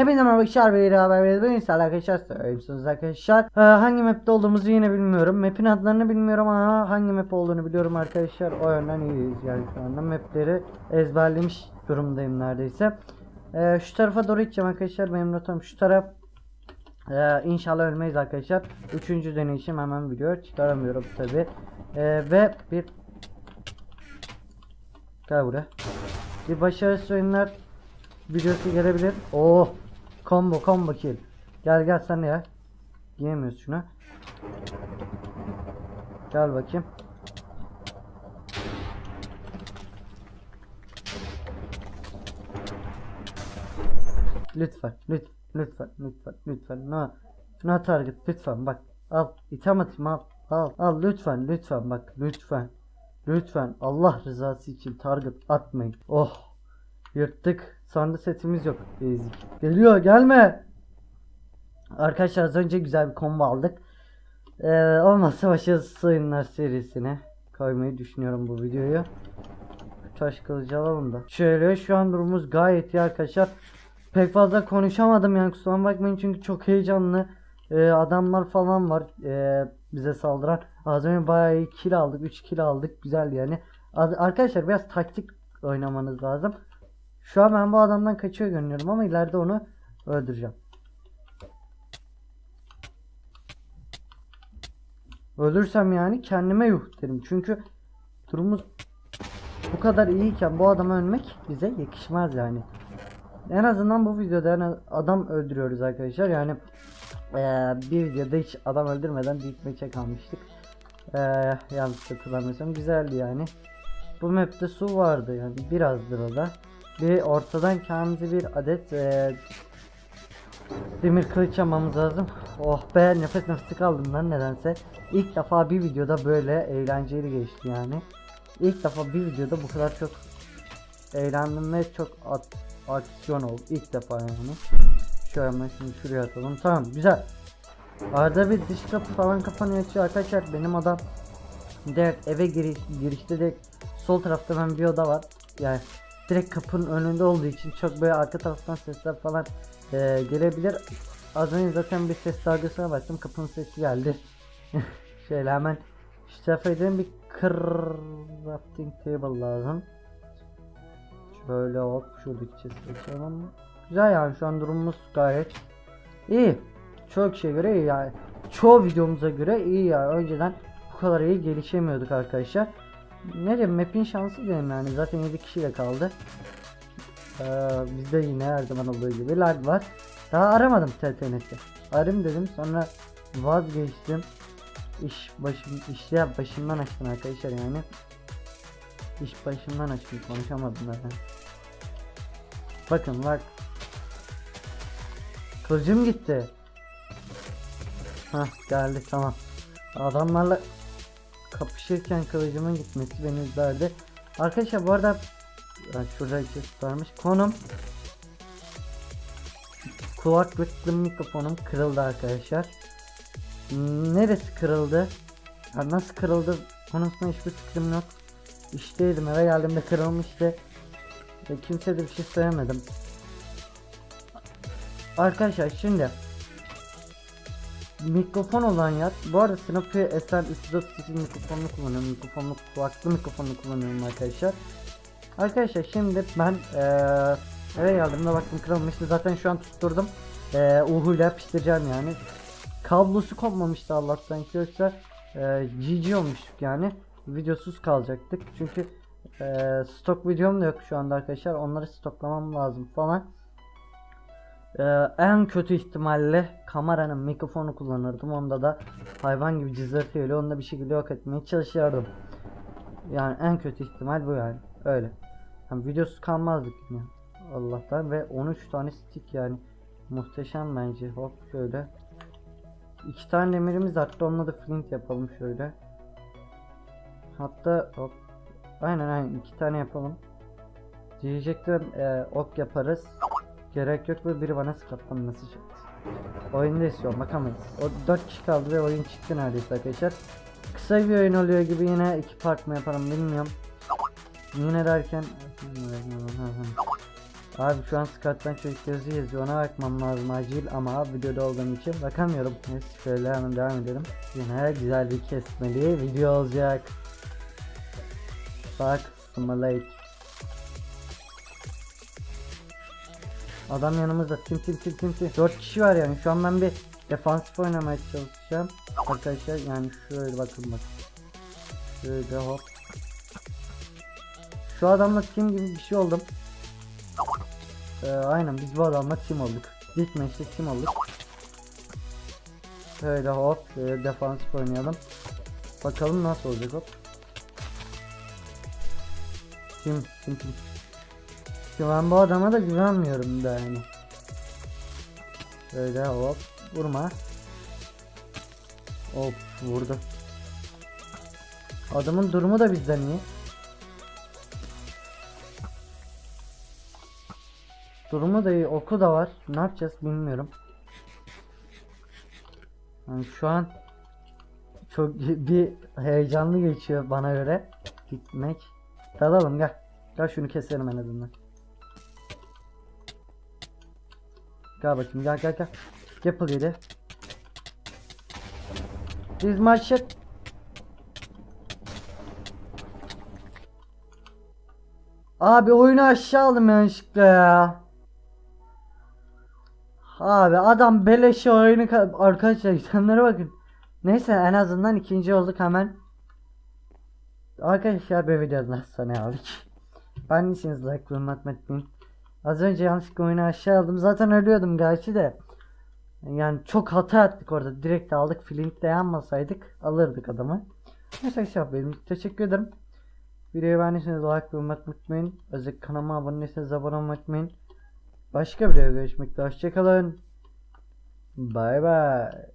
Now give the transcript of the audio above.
Hepinize merhaba arkadaşlar. Bir haber verelim. Ben İnsan arkadaşlar. Söyleyeyim arkadaşlar. Ee, hangi map'te olduğumuzu yine bilmiyorum. Map'in adlarını bilmiyorum ama hangi map olduğunu biliyorum arkadaşlar. O yönden iyiyiz yani şu anda. Map'leri ezberlemiş durumdayım neredeyse. Ee, şu tarafa doğru gideceğim arkadaşlar. Benim notum şu taraf. Ee, inşallah ölmeyiz arkadaşlar. Üçüncü deneyişim hemen video çıkaramıyorum tabi. Ee, ve bir Gel buraya. Bir başarısız oyunlar videosu gelebilir. Oh! Combo combo kill. Gel gel sen ya. Giyemiyoruz şunu. Gel bakayım. Lütfen, lütfen, lütfen, lütfen, lütfen. No, no target, lütfen bak. Al, itham atayım al, al, al lütfen, lütfen bak, lütfen. Lütfen Allah rızası için target atmayın. Oh, yırttık. Sandı setimiz yok. Ezik. Geliyor, gelme. Arkadaşlar az önce güzel bir combo aldık. Ee, olmazsa başarısız oyunlar serisine koymayı düşünüyorum bu videoyu. Taş kılıcı alalım da. Şöyle şu an durumumuz gayet iyi arkadaşlar. Pek fazla konuşamadım yani kusura bakmayın çünkü çok heyecanlı. Ee, adamlar falan var ee, bize saldıran. Az önce bayağı iyi kill aldık. 3 kill aldık. Güzel yani. Arkadaşlar biraz taktik oynamanız lazım. Şu an ben bu adamdan kaçıyor görünüyorum ama ileride onu öldüreceğim. Öldürsem yani kendime yuh derim. Çünkü durumumuz bu kadar iyiyken bu adama ölmek bize yakışmaz yani. En azından bu videoda adam öldürüyoruz arkadaşlar. Yani eee, bir videoda hiç adam öldürmeden deep match'e kalmıştık. Eee yanlış hatırlamıyorsam güzeldi yani. Bu map'te su vardı yani birazdır o da. Bir ortadan kendimize bir adet eee, demir kılıç yapmamız lazım. Oh be nefes nefese kaldım lan nedense. İlk defa bir videoda böyle eğlenceli geçti yani. İlk defa bir videoda bu kadar çok eğlendim ve çok at aksiyon oldu. İlk defa yani. Şöyle şimdi şuraya atalım. Tamam güzel. Arada bir dış kapı falan kapanıyor açıyor arkadaşlar. Benim adam direkt eve giriş, girişte direkt sol tarafta ben bir oda var. Yani direkt kapının önünde olduğu için çok böyle arka taraftan sesler falan eee, gelebilir. Az önce zaten bir ses dalgasına baktım. Kapının sesi geldi. Şöyle hemen şu tarafa bir crafting table lazım. Şöyle hop şuradaki chest'i açalım. Güzel yani şu an durumumuz gayet iyi. Çoğu kişiye göre iyi yani. Çoğu videomuza göre iyi ya. Önceden bu kadar iyi gelişemiyorduk arkadaşlar. Ne diyeyim map'in şansı diyeyim yani. Zaten 7 kişiyle kaldı. Ee, bizde yine her zaman olduğu gibi lag var. Daha aramadım TTNet'i. Arayayım dedim sonra vazgeçtim. İş başım iş ya başımdan açtım arkadaşlar yani. İş başımdan açtım konuşamadım zaten. Bakın bak. Kılıcım gitti. Hah geldi tamam. Adamlarla kapışırken kılıcımın gitmesi beni üzerdi. Arkadaşlar bu arada şurada iki varmış. Konum kulaklıklı mikrofonum kırıldı arkadaşlar. Neresi kırıldı? Ya nasıl kırıldı? Konusunda hiçbir fikrim yok. İşteydim eve geldiğimde kırılmıştı. Ve kimseye de bir şey söylemedim. Arkadaşlar şimdi mikrofon olan yer bu arada Sinopi SL338 mikrofonunu kullanıyorum mikrofonlu kulaklı mikrofonunu kullanıyorum arkadaşlar. Arkadaşlar şimdi ben eee eve geldiğimde baktım kırılmıştı. Zaten şu an tutturdum. Eee uhuyla yapıştıracağım yani. Kablosu kopmamıştı Allah'tan ki yoksa eee GG olmuştuk yani. Videosuz kalacaktık. Çünkü eee stok videom da yok şu anda arkadaşlar. Onları stoklamam lazım falan ee, en kötü ihtimalle kameranın mikrofonu kullanırdım. Onda da hayvan gibi cızırtıyla onu da bir şekilde yok etmeye çalışırdım. Yani en kötü ihtimal bu yani. Öyle. Yani videosuz kalmazdık yine. Allah'tan ve 13 tane stick yani. Muhteşem bence. Hop şöyle. İki tane demirimiz hatta onunla da flint yapalım şöyle. Hatta hop. Aynen aynen iki tane yapalım. Diyecektim e, ok yaparız. Gerek yok ve biri bana skatlan nasıl çıktı. Oyunda istiyorum bakamayız. O 4 kişi kaldı ve oyun çıktı neredeyse arkadaşlar. Kısa bir oyun oluyor gibi yine iki part mı yaparım bilmiyorum. Yine derken Abi şu an Scott'tan çocuk yazı yazıyor ona bakmam lazım acil ama videoda olduğum için bakamıyorum. Neyse şöyle hemen devam edelim. Yine güzel bir kesmeli video olacak. Bak simulate. Adam yanımızda tim tim tim tim tim. 4 kişi var yani şu an ben bir defansif oynamaya çalışacağım. Arkadaşlar yani şöyle bakın bak. Şöyle hop. Şu adamla team gibi bir şey oldum. Ee, aynen biz bu adamla team olduk. İlk maçta team olduk. Şöyle hop şöyle defansif oynayalım. Bakalım nasıl olacak hop. Team team team. Ki ben bu adama da güvenmiyorum da yani. Şöyle hop vurma. Hop vurdu. Adamın durumu da bizden iyi. Durumu da iyi, oku da var. Ne yapacağız bilmiyorum. Yani şu an çok bir heyecanlı geçiyor bana göre gitmek. Dalalım gel. Gel şunu keselim en azından. Gel bakayım gel gel gel. Apple yedi. Biz maçı Abi oyunu aşağı aldım yanlışlıkla ya. Abi adam beleşe oyunu ka- arkadaşlar itemlere bakın. Neyse en azından ikinci olduk hemen. Arkadaşlar bir videodan sonra aldık. Ben işiniz like ve unutmayın. Az önce yanlışlıkla oyunu aşağı aldım. Zaten ölüyordum gerçi de. Yani çok hata ettik orada. Direkt aldık. Flint de yanmasaydık alırdık adamı. Neyse şey benim teşekkür ederim. Videoyu beğendiyseniz like ve unutmayın. Özellikle kanalıma abone değilseniz abone unutmayın. Başka videoya görüşmek üzere. Hoşçakalın. Bay bay.